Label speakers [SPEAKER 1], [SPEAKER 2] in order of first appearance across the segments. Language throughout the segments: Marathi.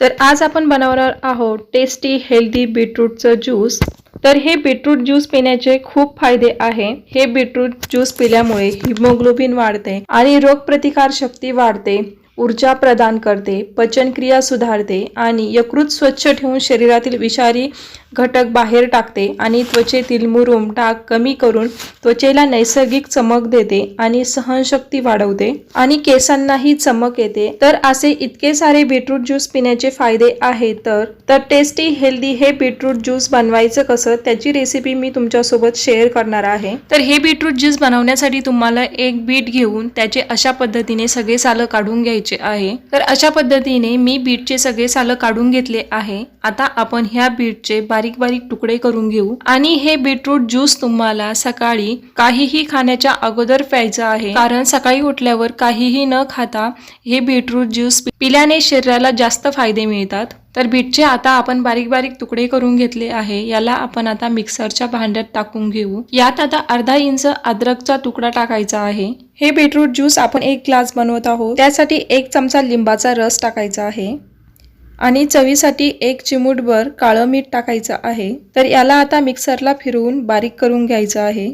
[SPEAKER 1] तर आज आपण बनवणार आहोत टेस्टी हेल्दी बीटरूटचं ज्यूस तर हे बीटरूट ज्यूस पिण्याचे खूप फायदे आहे. हे बीटरूट ज्यूस पिल्यामुळे हिमोग्लोबिन वाढते आणि रोगप्रतिकार शक्ती वाढते ऊर्जा प्रदान करते पचनक्रिया सुधारते आणि यकृत स्वच्छ ठेवून शरीरातील विषारी घटक बाहेर टाकते आणि त्वचेतील मुरूम टाक कमी करून त्वचेला नैसर्गिक चमक देते आणि सहनशक्ती वाढवते. आणि केसांनाही चमक येते. तर असे इतके सारे बीटरूट ज्यूस पिण्याचे फायदे आहेत तर? तर टेस्टी हेल्दी हे बीटरूट ज्यूस बनवायचं कसं? त्याची रेसिपी मी तुमच्यासोबत शेअर करणार आहे. तर हे बीटरूट ज्यूस बनवण्यासाठी तुम्हाला एक बीट घेऊन त्याचे अशा पद्धतीने सगळे सालं काढून घ्यायचे आहे. तर अशा पद्धतीने मी बीटचे सगळे सालं काढून घेतले आहे. आता आपण ह्या बीटचे बारीक बारीक तुकडे करून घेऊ. आणि हे बीटरूट ज्यूस तुम्हाला सकाळी काहीही खाण्याच्या अगोदर प्यायचं आहे. कारण सकाळी उठल्यावर काहीही न खाता हे बीटरूट ज्यूस पिल्याने शरीराला जास्त फायदे मिळतात. तर बीटचे आता आपण बारीक बारीक तुकडे करून घेतले आहे. याला आपण आता मिक्सरच्या भांड्यात टाकून घेऊ. यात आता अर्धा इंच अद्रकचा तुकडा टाकायचा आहे. हे बीटरूट ज्यूस आपण एक ग्लास बनवत आहोत. त्यासाठी एक चमचा लिंबाचा रस टाकायचा आहे. आणि चवीसाठी एक चिमूटभर काळं मीठ टाकायचं आहे. तर याला आता मिक्सरला फिरवून बारीक करून घ्यायचं आहे.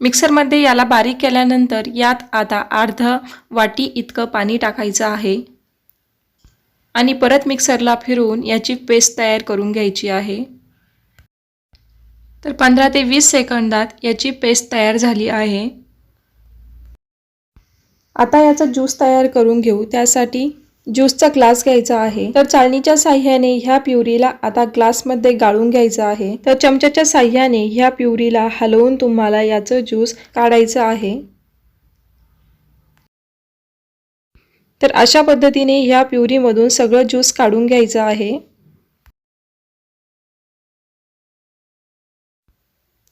[SPEAKER 1] मिक्सरमध्ये याला बारीक केल्यानंतर यात आता अर्ध वाटी इतकं पाणी टाकायचं आहे. आणि परत मिक्सरला फिरवून याची पेस्ट तयार करून घ्यायची आहे. तर पंधरा ते वीस सेकंदात याची पेस्ट तयार झाली आहे. आता याचा ज्यूस तयार करून घेऊ. त्यासाठी ज्यूसचा ग्लास घ्यायचा आहे. तर चाळणीच्या साह्याने ह्या प्युरीला आता ग्लासमध्ये गाळून घ्यायचं आहे. तर चमच्याच्या साह्याने ह्या प्युरीला हलवून तुम्हाला याचं ज्यूस काढायचं आहे. तर अशा पद्धतीने ह्या प्युरीमधून सगळं ज्यूस काढून घ्यायचं आहे.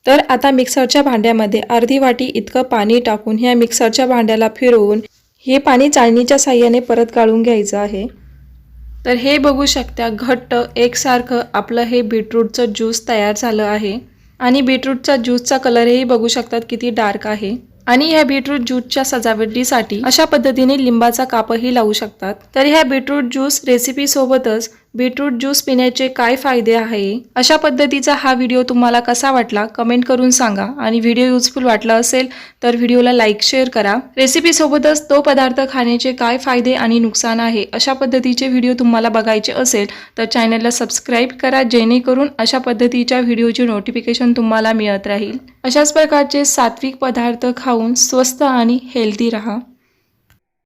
[SPEAKER 1] तर आता मिक्सरच्या भांड्यामध्ये अर्धी वाटी इतकं पाणी टाकून ह्या मिक्सरच्या भांड्याला फिरवून हे पाणी चाळणीच्या साह्याने परत गाळून घ्यायचं आहे. तर हे बघू शकता घट्ट एकसारखं आपलं हे बीटरूटचं ज्यूस तयार झालं आहे. आणि बीटरूटचा ज्यूसचा कलरही बघू शकतात किती डार्क आहे. आणि ह्या बीटरूट ज्यूसच्या सजावटीसाठी अशा पद्धतीने लिंबाचा कापही लावू शकतात. तर ह्या बीटरूट ज्यूस रेसिपी सोबतच बीटरूट ज्यूस पिण्याचे काय फायदे आहे? अशा पद्धतीचा हा व्हिडिओ तुम्हाला कसा वाटला? कमेंट करून सांगा. आणि व्हिडिओ युजफुल वाटला असेल तर व्हिडिओला लाईक शेअर करा. रेसिपीसोबतच तो पदार्थ खाण्याचे काय फायदे आणि नुकसान आहे अशा पद्धतीचे व्हिडिओ तुम्हाला बघायचे असेल तर चॅनलला सबस्क्राईब करा जेणेकरून अशा पद्धतीच्या व्हिडिओचे नोटिफिकेशन तुम्हाला मिळत राहील. अशाच प्रकारचे सात्विक पदार्थ खाऊन स्वस्त आणि हेल्दी राहा.